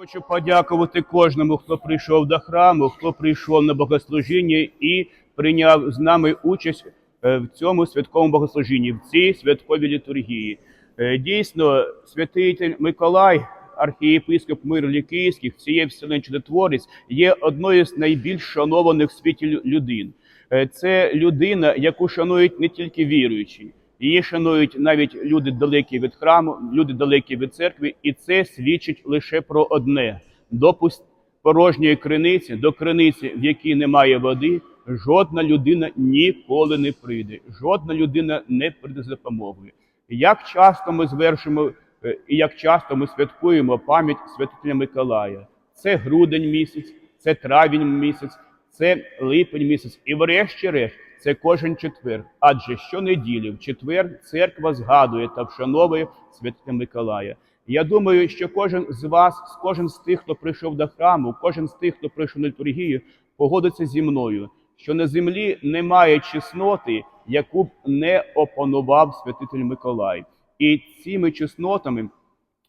Хочу подякувати кожному, хто прийшов до храму, хто прийшов на богослужіння і прийняв з нами участь е, в цьому святковому богослужінні, в цій святковій літургії. Е, Дійсно, святитель Миколай, архієпископ миру Київських, цієї вселенної чудотворець, є одною з найбільш шанованих в світі людин. Е, Це людина, яку шанують не тільки віруючі, її шанують навіть люди далекі від храму, люди далекі від церкви, і це свідчить лише про одне: допуст порожньої криниці, до криниці, в якій немає води, жодна людина ніколи не прийде. Жодна людина не прийде за допомогою. Як часто ми звершимо е, і як часто ми святкуємо пам'ять святителя Миколая? Це грудень місяць, це травень місяць, це липень місяць, і врешті-решт це кожен четвер. Адже щонеділі, в четвер, церква згадує та вшановує святителя Миколая. Я думаю, що кожен з вас, кожен з тих, хто прийшов до храму, кожен з тих, хто прийшов на літургію, погодиться зі мною, що на землі немає чесноти, яку б не опанував святитель Миколай. І цими чеснотами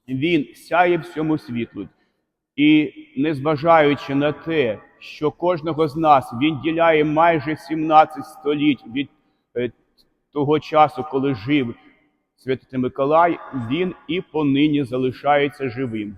він сяє всьому світлу. І незважаючи на те, що кожного з нас він діляє майже 17 століть від е, того часу, коли жив святитель Миколай, він і понині залишається живим.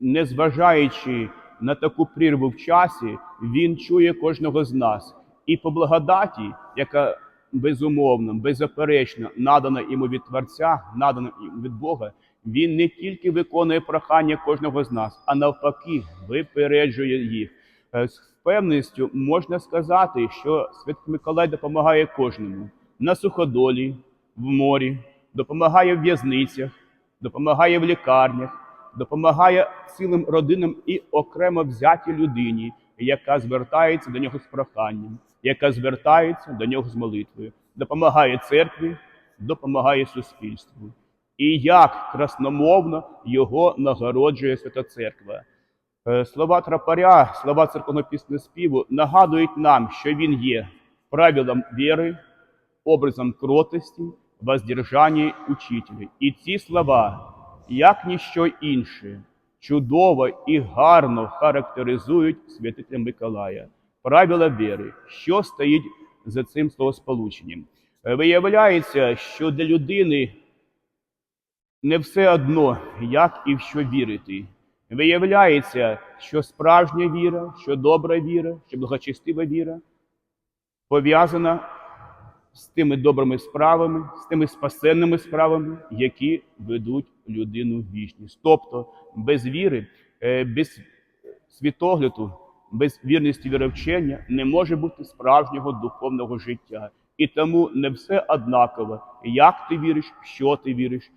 Незважаючи на таку прірву в часі, він чує кожного з нас. І по благодаті, яка безумовно, беззаперечно надана йому від Творця, надана йому від Бога, він не тільки виконує прохання кожного з нас, а навпаки, випереджує їх. Е, З впевненістю можна сказати, що Святий Миколай допомагає кожному на суходолі, в морі, допомагає в в'язницях, допомагає в лікарнях, допомагає цілим родинам і окремо взятій людині, яка звертається до нього з проханням, яка звертається до нього з молитвою, допомагає церкві, допомагає суспільству. І як красномовно його нагороджує Свята Церква. Е, Слова трапаря, слова церковного пісня співу нагадують нам, що він є правилом віри, образом кротості, воздержання учителя. І ці слова, як ніщо інше, чудово і гарно характеризують святителя Миколая. Правила віри, що стоїть за цим словосполученням. Е, Виявляється, що для людини не все одно, як і в що вірити. Виявляється, що справжня віра, що добра віра, що благочестива віра пов'язана з тими добрими справами, з тими спасенними справами, які ведуть людину в вічність. Тобто без віри, е, без світогляду, без вірності віровчення не може бути справжнього духовного життя. І тому не все однаково, як ти віриш, в що ти віриш,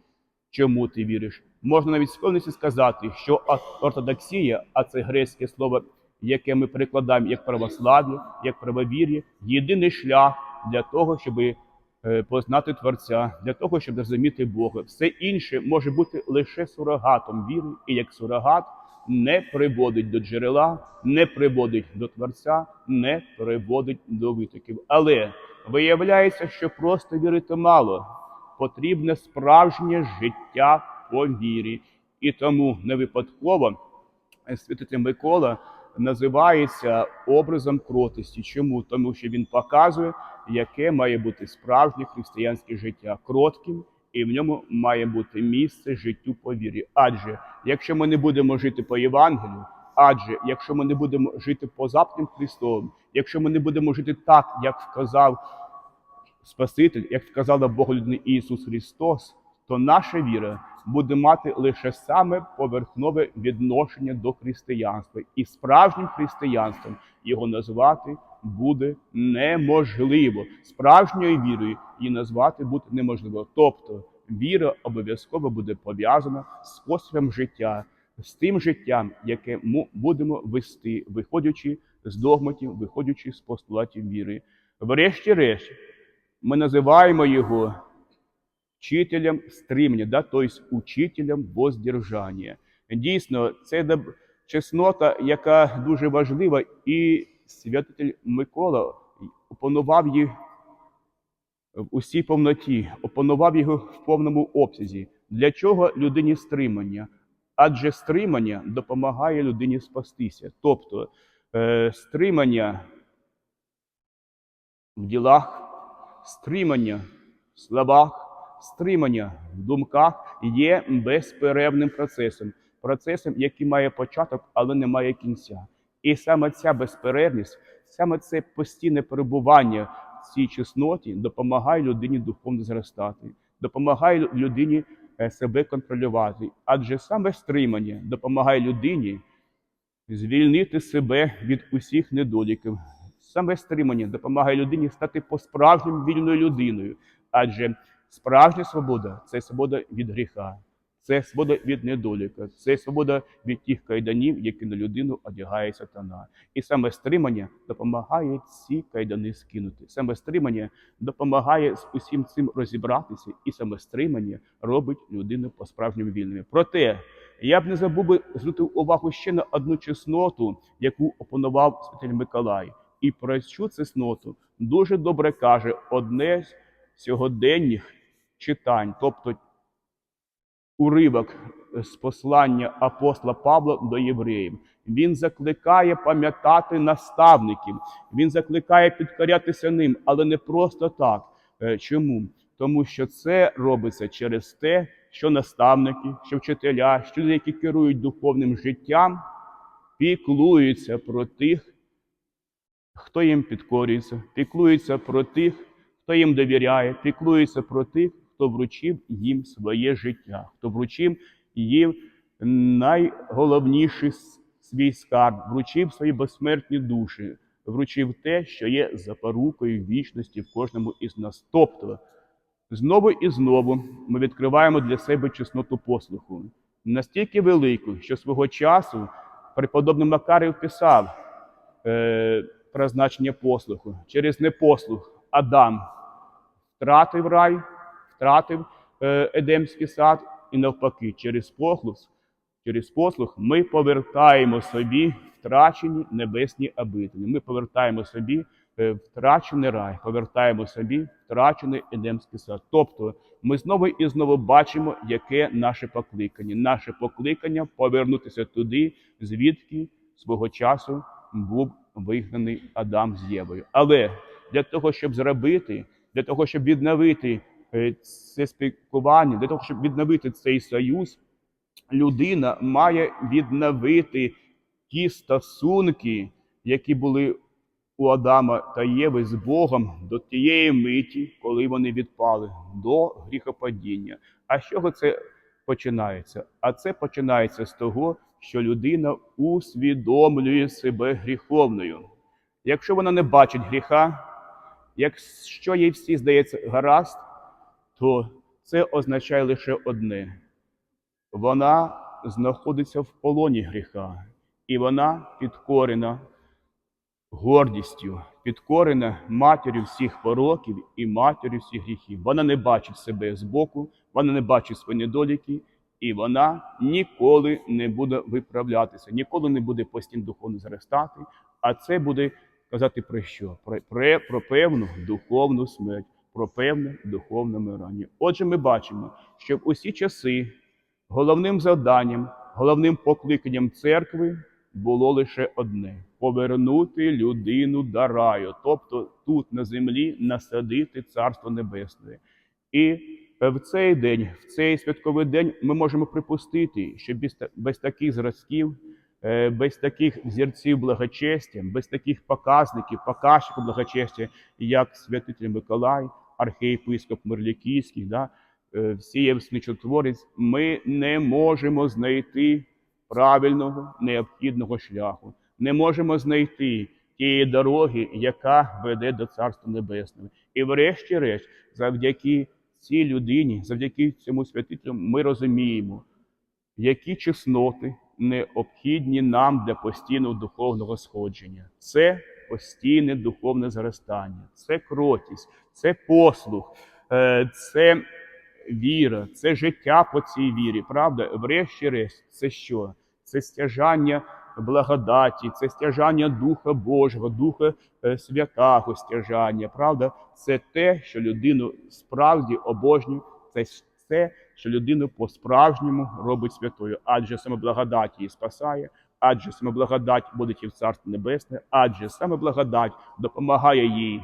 чому ти віриш. Можна навіть з сказати, що ор- ортодоксія, а це грецьке слово, яке ми перекладаємо як православ'я, як правовір'я, єдиний шлях для того, щоб е, познати Творця, для того, щоб зрозуміти Бога. Все інше може бути лише сурогатом віри, і як сурогат не приводить до джерела, не приводить до Творця, не приводить до витоків. Але виявляється, що просто вірити мало потрібне справжнє життя по вірі. І тому не випадково святитель Микола називається образом кротості. Чому? Тому що він показує, яке має бути справжнє християнське життя кротким, і в ньому має бути місце життю по вірі. Адже якщо ми не будемо жити по Євангелію, адже якщо ми не будемо жити по заповідям Христовим, якщо ми не будемо жити так, як вказав Спаситель, як сказала Боголюдний Ісус Христос, то наша віра буде мати лише саме поверхнове відношення до християнства, і справжнім християнством його назвати буде неможливо. Справжньою вірою її назвати буде неможливо. Тобто віра обов'язково буде пов'язана з способом життя, з тим життям, яке ми будемо вести, виходячи з догматів, виходячи з постулатів віри. Врешті-решт, ми називаємо його вчителем стримання, да? тобто учителем воздержання. Дійсно, це чеснота, яка дуже важлива, і святитель Микола опанував її в усій повноті, опанував його в повному обсязі. Для чого людині стримання? Адже стримання допомагає людині спастися. Тобто е, стримання в ділах, стримання в словах, стримання в думках є безперервним процесом, процесом, який має початок, але не має кінця. І саме ця безперервність, саме це постійне перебування в цій чесноті допомагає людині духовно зростати, допомагає людині е, себе контролювати. Адже саме стримання допомагає людині звільнити себе від усіх недоліків. Саме стримання допомагає людині стати по-справжньому вільною людиною. Адже справжня свобода це свобода від гріха, це свобода від недоліка, це свобода від тих кайданів, які на людину одягає сатана. І саме стримання допомагає ці кайдани скинути. Саме стримання допомагає з усім цим розібратися, і саме стримання робить людину по-справжньому вільною. Проте я б не забув би звернути увагу ще на одну чесноту, яку опанував святитель Миколай. І про цю чесноту дуже добре каже одне з сьогоденніх читань, тобто уривок з послання апостола Павла до євреїв. Він закликає пам'ятати наставників, він закликає підкорятися ним, але не просто так. Е, Чому? Тому що це робиться через те, що наставники, що вчителя, що люди, які керують духовним життям, піклуються про тих, хто їм підкорюється, піклуються про тих, хто їм довіряє, піклуються про тих, хто вручив їм своє життя, хто вручив їм найголовніший свій скарб, вручив свої безсмертні душі, вручив те, що є запорукою вічності в кожному із нас. Тобто, знову і знову ми відкриваємо для себе чесноту послуху, настільки велику, що свого часу преподобний Макарів писав е, про значення послуху. Через непослух Адам втратив рай, втратив е, Едемський сад, і навпаки, через послух, через послух ми повертаємо собі втрачені небесні обителі. Ми повертаємо собі е, втрачений рай, повертаємо собі втрачений Едемський сад. Тобто ми знову і знову бачимо, яке наше покликання. Наше покликання повернутися туди, звідки свого часу був вигнаний Адам з Євою. Але для того, щоб зробити, для того, щоб відновити е, це спілкування, для того, щоб відновити цей союз, людина має відновити ті стосунки, які були у Адама та Єви з Богом до тієї миті, коли вони відпали, до гріхопадіння. А з чого це починається? А це починається з того, що людина усвідомлює себе гріховною. Якщо вона не бачить гріха, якщо їй всі здається гаразд, то це означає лише одне: вона знаходиться в полоні гріха, і вона підкорена гордістю, підкорена матір'ю всіх пороків і матір'ю всіх гріхів. Вона не бачить себе збоку, вона не бачить свої недоліки, і вона ніколи не буде виправлятися, ніколи не буде постійно духовно зростати. А це буде казати про що? Про, про, про певну духовну смерть, про певне духовне мирання. Отже, ми бачимо, що в усі часи головним завданням, головним покликанням церкви було лише одне повернути людину до раю, тобто тут на землі насадити Царство Небесне. І в цей день, в цей святковий день, ми можемо припустити, що без, без таких зразків, е, без таких взірців благочестя, без таких показників, показчиків благочестя, як святитель Миколай, архієпископ Мирлікійський, да, е, всієв сничотворець, ми не можемо знайти правильного необхідного шляху. Не можемо знайти тієї дороги, яка веде до Царства Небесного. І врешті-решт, завдяки цій людині, завдяки цьому святителю, ми розуміємо, які чесноти необхідні нам для постійного духовного сходження. Це постійне духовне зростання, це кротість, це послух, е, це віра, це життя по цій вірі. Правда, врешті-решт, це що? Це стяжання благодаті, це стяжання Духа Божого, Духа е, Святого стяжання. Правда, це те, що людину справді обожнює, це, це що людину по-справжньому робить святою, адже саме благодать її спасає, адже саме благодать водить її в Царство Небесне, адже саме благодать допомагає їй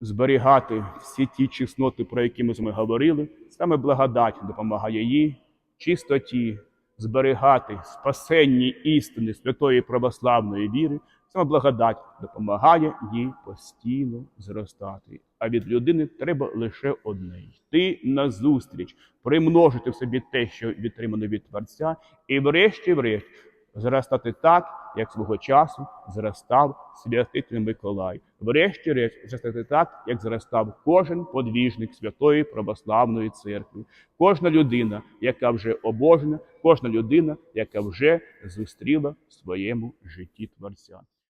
зберігати всі ті чесноти, про які ми з вами говорили. Саме благодать допомагає їй чистоті зберігати спасенні істини святої православної віри. Саме благодать допомагає їй постійно зростати. А від людини треба лише одне йти назустріч, примножити в собі те, що відтримано від Творця, і врешті-врешт зростати так, як свого часу зростав святитель Миколай. Врешті-решт зростати так, як зростав кожен подвіжник святої православної церкви, кожна людина, яка вже обожена, кожна людина, яка вже зустріла в своєму житті Творця.